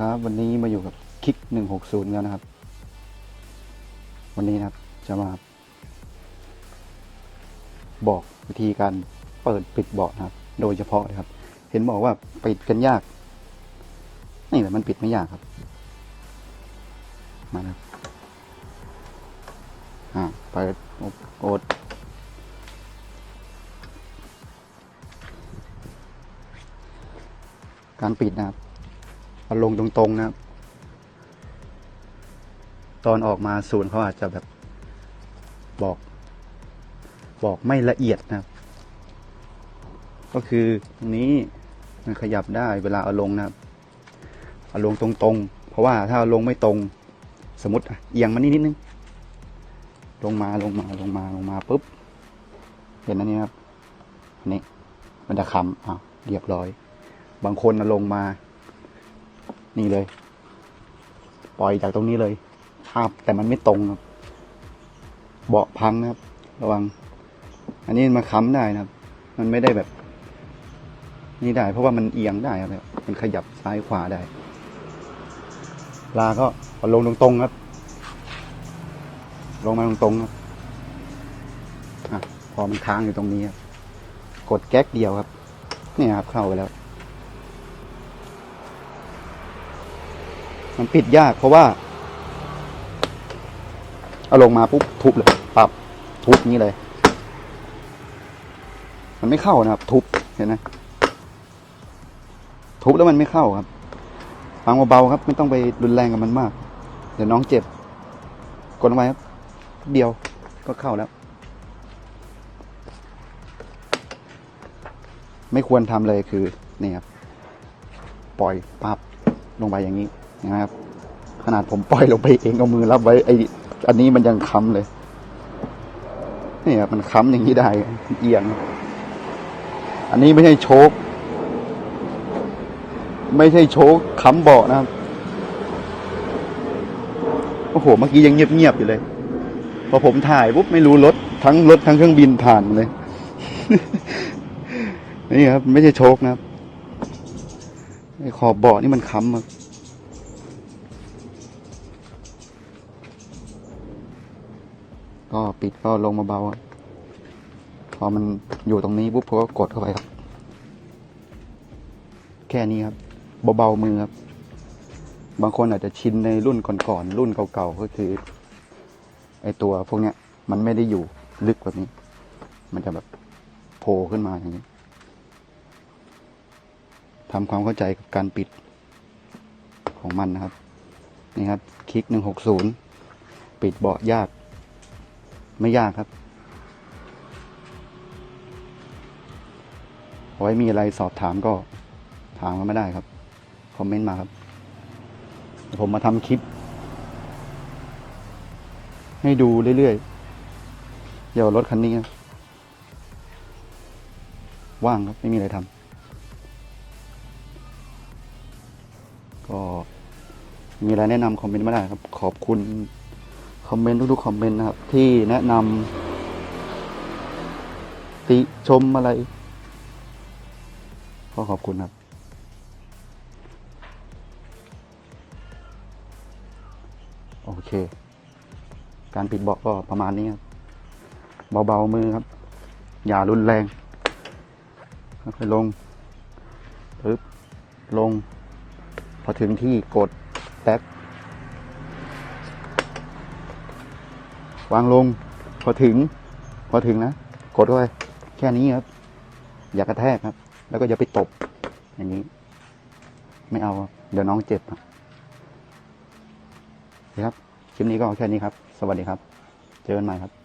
วัสดีครับ วันนี้มาอยู่กับคลิกหนึ่งหกศูนย์แล้วนะครับ วันนี้นะครับจะมา บอกวิธีการเปิดปิดเบาะนะครับ โดยเฉพาะนะครับ เห็นบอกว่าปิดกันยาก นี่แหละมันปิดไม่ยากครับ มานะครับอ่าเปิดโอดการปิดนะครับ เอาลงตรงๆนะครับ ตอนออกมาศูนย์เขาอาจจะแบบบอก บอกไม่ละเอียดนะครับ ก็คือตรงนี้มันขยับได้เวลาเอาลงนะครับเอาลงตรงๆ เพราะว่าถ้าเอาลงไม่ตรง สมมติเอียงมานี่นิดนึง ลงมาลงมาลงมาลงมาปุ๊บ เห็นอันนี้ครับนนี้มันจะค้ำอะเรียบร้อย บางคนลงมา นี่เลย ปล่อยจากตรงนี้เลยภาพแต่มันไม่ตรงครับ เบาะพังนะครับ ระวัง อันนี้มาค้ำได้นะครับ มันไม่ได้แบบ นี่ได้ เพราะว่ามันเอียงได้ครับมันขยับซ้ายขวาได้ ลาก็ลงตรงๆครับ ลงมาตรงๆครับอะพอมันค้างอยู่ตรงนี้ครับ กดแก๊กเดียวครับ นี่ครับเข้าไปแล้ว มันปิดยากเพราะว่า เอาลงมาปุ๊บทุบเลยปรับทุบนี้เลย มันไม่เข้านะครับ ทุบเห็นไหมทุบแล้วมันไม่เข้าครับฟังเบาๆครับ ไม่ต้องไปรุนแรงกับมันมาก เดี๋ยวน้องเจ็บ กดลงไปครับ เดียวก็เข้าแล้ว ไม่ควรทำเลยคือ นี่ครับ ปล่อยปับลงไปอย่างนี้ นะครับ ขนาดผมปล่อยลงไปเองเอามือรับไว้ไออันนี้มันยังค้ำเลยนี่ครับมันค้ำอย่างนี้ได้เอียง อันนี้ไม่ใช่โชคไม่ใช่โชคค้ำเบาะนะครับโอ้โหเมื่อกี้ยังเงียบๆอยู่เลย พอผมถ่ายปุ๊บไม่รู้รถทั้งรถทั้งเครื่องบินผ่านเลย นี่ครับ ไม่ใช่โชคนะครับไอ้ขอบเบาะนี่มันค้ำครับ ก็ปิดก็ลงมาเบาพอมันอยู่ตรงนี้ปุ๊บผมก็กดเข้าไปครับ แค่นี้ครับเบาๆมือครับ บางคนอาจจะชินในรุ่นก่อนๆรุ่นเก่าๆก็คือไอตัวพวกเนี้ย มันไม่ได้อยู่ลึกแบบนี้ มันจะแบบโผล่ขึ้นมาอย่างนี้ทำความเข้าใจกับการปิดของมันนะครับ นี่ครับ คลิกหนึ่งหกศูนย์ปิดเบาะยาก ไม่ยากครับ ไว้มีอะไรสอบถามก็ถามมาไม่ได้ครับ คอมเมนต์มาครับ ผมมาทำคลิป ให้ดูเรื่อยๆเดี๋ยวรถคันนี้นะว่างครับ ไม่มีอะไรทำก็มีอะไรแนะนำคอมเมนต์มาได้ครับ ขอบคุณ คอมเมนต์ทุกๆคอมเมนต์นะครับ ที่แนะนำติชมอะไร ก็ขอบคุณครับ โอเค การปิดเบาะก็ประมาณนี้ครับ เบาๆมือครับ อย่ารุนแรงค่อยลงปึ๊บลง พอถึงที่กดแท็ก วางลง พอถึง พอถึงนะ กดด้วยแค่นี้ครับ อย่ากระแทกครับ แล้วก็อย่าไปตบ อย่างนี้ ไม่เอา เดี๋ยวน้องเจ็บครับครับคลิปนี้ก็แค่นี้ครับ สวัสดีครับ เจอกันใหม่ครับ